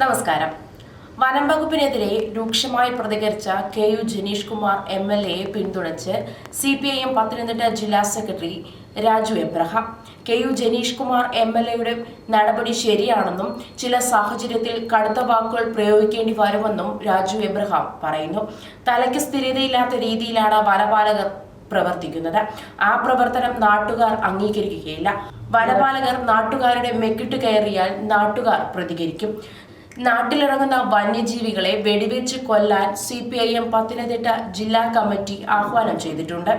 നമസ്കാരം. വനം വകുപ്പിനെതിരെ രൂക്ഷമായി പ്രതികരിച്ച K U Janeesh Kumar M L എയെ പിന്തുണച്ച് C P I M Pathanamthitta ജില്ലാ secretary Raju Abraham. K U Janeesh Kumar M L എയുടെ നടപടി ശരിയാണെന്നും ചില സാഹചര്യത്തിൽ കടുത്ത വാക്കുകൾ പ്രയോഗിക്കേണ്ടി വരുമെന്നും രാജു എബ്രഹാം പറയുന്നു. തലയ്ക്ക് സ്ഥിരതയില്ലാത്ത രീതിയിലാണ് വനപാലകർ പ്രവർത്തിക്കുന്നത്. ആ പ്രവർത്തനം നാട്ടുകാർ അംഗീകരിക്കുകയില്ല. വനപാലകർ നാട്ടുകാരുടെ മെക്കിട്ട് കയറിയാൽ നാട്ടുകാർ പ്രതികരിക്കും. നാട്ടിലിറങ്ങുന്ന വന്യജീവികളെ വെടിവെച്ച് കൊല്ലാൻ C P I M Pathanamthitta ജില്ലാ കമ്മിറ്റി ആഹ്വാനം ചെയ്തിട്ടുണ്ട്.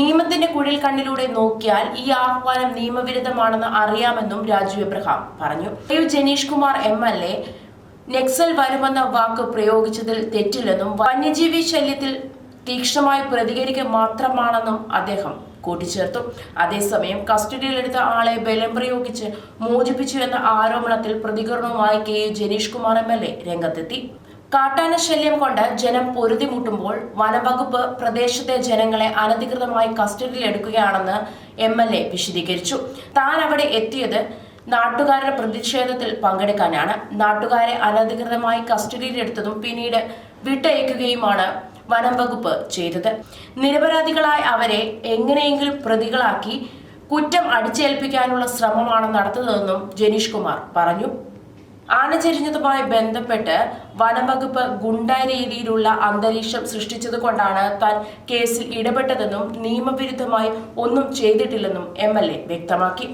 നിയമത്തിന്റെ കുഴിൽ കണ്ണിലൂടെ നോക്കിയാൽ ഈ ആഹ്വാനം നിയമവിരുദ്ധമാണെന്ന് അറിയാമെന്നും രാജു എബ്രഹാം പറഞ്ഞു. Janeesh Kumar M L A Naxal വരുമെന്ന വാക്ക് പ്രയോഗിച്ചതിൽ തെറ്റില്ലെന്നും വന്യജീവി ശല്യത്തിൽ തീക്ഷ്ണമായി പ്രതികരിക്കുക മാത്രമാണെന്നും അദ്ദേഹം കൂട്ടിച്ചേർത്തു. അതേസമയം കസ്റ്റഡിയിലെടുത്ത ആളെ ബലം പ്രയോഗിച്ച് മോചിപ്പിച്ചു എന്ന ആരോപണത്തിൽ പ്രതികരണവുമായി K U Janeesh Kumar M L A രംഗത്തെത്തി. കാട്ടാന ശല്യം കൊണ്ട് ജനം പൊരുതിമുട്ടുമ്പോൾ വനവകുപ്പ് പ്രദേശത്തെ ജനങ്ങളെ അനധികൃതമായി കസ്റ്റഡിയിലെടുക്കുകയാണെന്ന് എം എൽ എ വിശദീകരിച്ചു. താൻ അവിടെ എത്തിയത് നാട്ടുകാരുടെ പ്രതിഷേധത്തിൽ പങ്കെടുക്കാനാണ്. നാട്ടുകാരെ അനധികൃതമായി കസ്റ്റഡിയിലെടുത്തതും പിന്നീട് വിട്ടയക്കുകയുമാണ് വനം വകുപ്പ് ചെയ്തത്. നിരപരാധികളായ അവരെ എങ്ങനെയെങ്കിലും പ്രതികളാക്കി കുറ്റം അടിച്ചേൽപ്പിക്കാനുള്ള ശ്രമമാണ് നടത്തുന്നതെന്നും ജനീഷ് കുമാർ പറഞ്ഞു. ആനചരിഞ്ഞതുമായി ബന്ധപ്പെട്ട് വനംവകുപ്പ് ഗുണ്ട രീതിയിലുള്ള അന്തരീക്ഷം സൃഷ്ടിച്ചത് കൊണ്ടാണ് താൻ കേസിൽ ഇടപെട്ടതെന്നും നിയമവിരുദ്ധമായി ഒന്നും ചെയ്തിട്ടില്ലെന്നും എം എൽ എ വ്യക്തമാക്കി.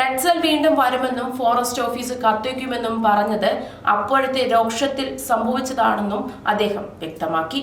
നക്സൽ വീണ്ടും വരുമെന്നും ഫോറസ്റ്റ് ഓഫീസ് കത്തിക്കുമെന്നും പറഞ്ഞത് അപ്പോഴത്തെ രോക്ഷത്തിൽ സംഭവിച്ചതാണെന്നും അദ്ദേഹം വ്യക്തമാക്കി.